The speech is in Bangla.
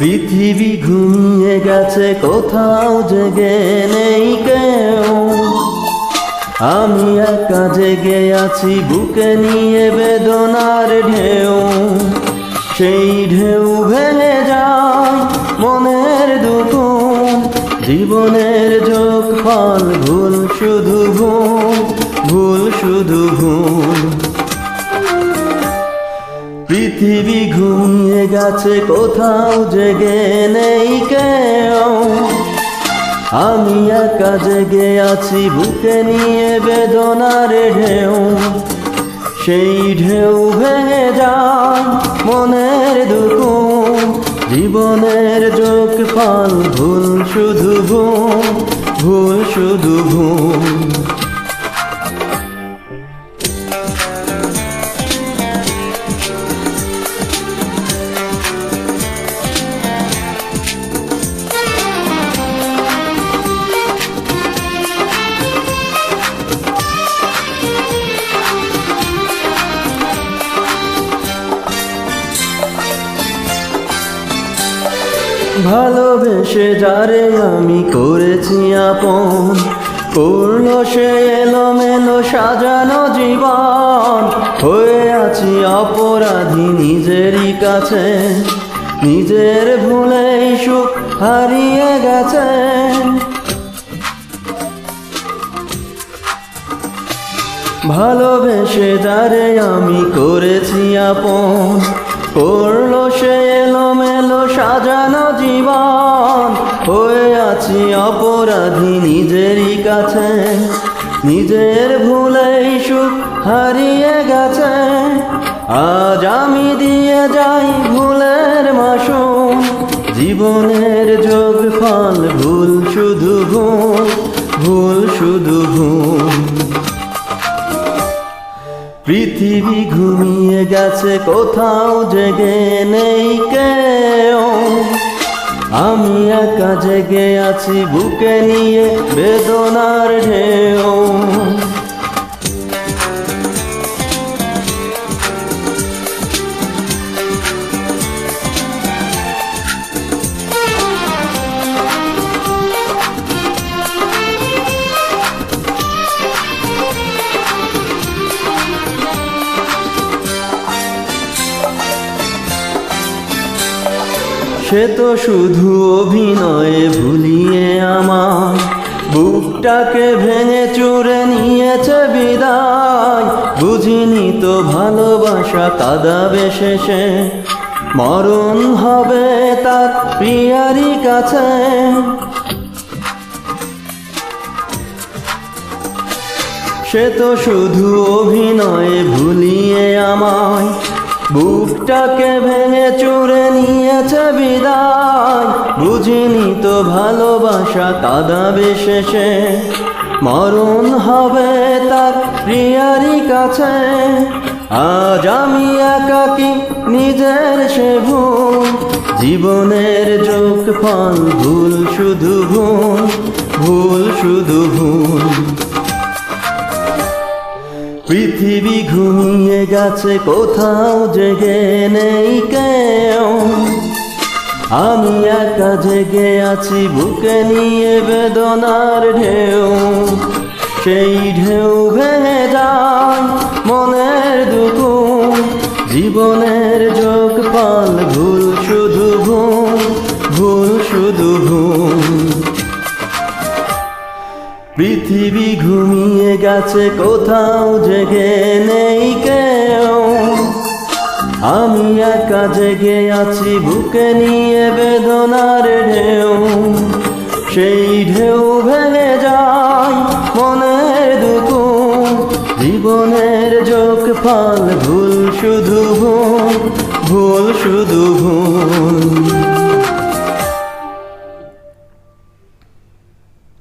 পৃথিবী ঘুমিয়ে গেছে, কোথাও জেগে নেই কেউ। আমি একা জেগে আছি, বুকে নিয়ে বেদনার ঢেউ। সেই ঢেউ ভেঙে যায় মনের দুঃখ জীবনের যোগ ফল ভুল শুধু ভুল ভুল শুধু ভুল। পৃথিবী ঘুমিয়ে গেছে, কোথাও জেগে নেই কেউ। আমি একা জেগে আছি, বুকে নিয়ে বেদনার ঢেউ। সেই ঢেউ ভেঙে মনের দুঃখ জীবনের যোগ ফল ভুল শুধু ভুল ভুল শুধু ভুল। ভালোবেসে যারে আমি করেছি আপন, পূর্ণ সে এলো এলোমেলো সাজানো জীবন। হয়ে আছি অপরাধী নিজেরই কাছে, নিজের ভুলেই সুখ হারিয়ে গেছে। ভালোবেসে যারে আমি করেছি আপন করল অপরাধী নিজেরই কাছে, নিজের ভুলেই সুখ হারিয়ে গেছে। আজ আমি দিয়ে যাই ভুলের মাসুম, জীবনের যোগ ফল, ভুল শুধু ভুল ভুল শুধু ভুল। পৃথিবী ঘুমিয়ে গেছে, কোথাও জেগে নেই কেউ। আমি একা জেগে আছি বুকে নিয়ে বেদনার সে তো শুধু অভিনয়ে ভুলিয়ে আমার বুকটাকে ভেঙে চুরে নিয়েছে বিদায়। বুঝিনি তো ভালোবাসা কাদাবে শেষে। মরণ হবে তার প্রিয়ারি কাছে। সে তো শুধু অভিনয়ে ভুলিয়ে আমায়। বুকটাকে ভেঙে চুরে নিয়েছে বিদায়। বুঝিনি তো ভালোবাসা কাদাবে শেষে। মরণ হবে তার প্রিয়ারি কাছে। আজ আমি একাকি নিজের সে ভুল? জীবনের যোগ ফল ভুল শুধু ভুল ভুল শুধু ভুল। পৃথিবী ঘুমিয়ে গেছে, কোথাও জেগে নেই কেউ। আমি একা জেগে আছি, বুকে নিয়ে বেদনার ঢেউ। সেই ঢেউ ভেঙে মনের দুঃখ জীবনের যোগ ফল ভুল শুধু ভুল ভুল শুধু পৃথিবী ঘুমিয়ে গেছে, কোথাও জেগে নেই কেউ। আমি একা জেগে আছি, বুকে নিয়ে বেদনার ঢেউ। সেই ঢেউ ভেঙে যায় মনের দুঃখ জীবনের যোগ ফল ভুল শুধু ভুল ভুল শুধু ভুল।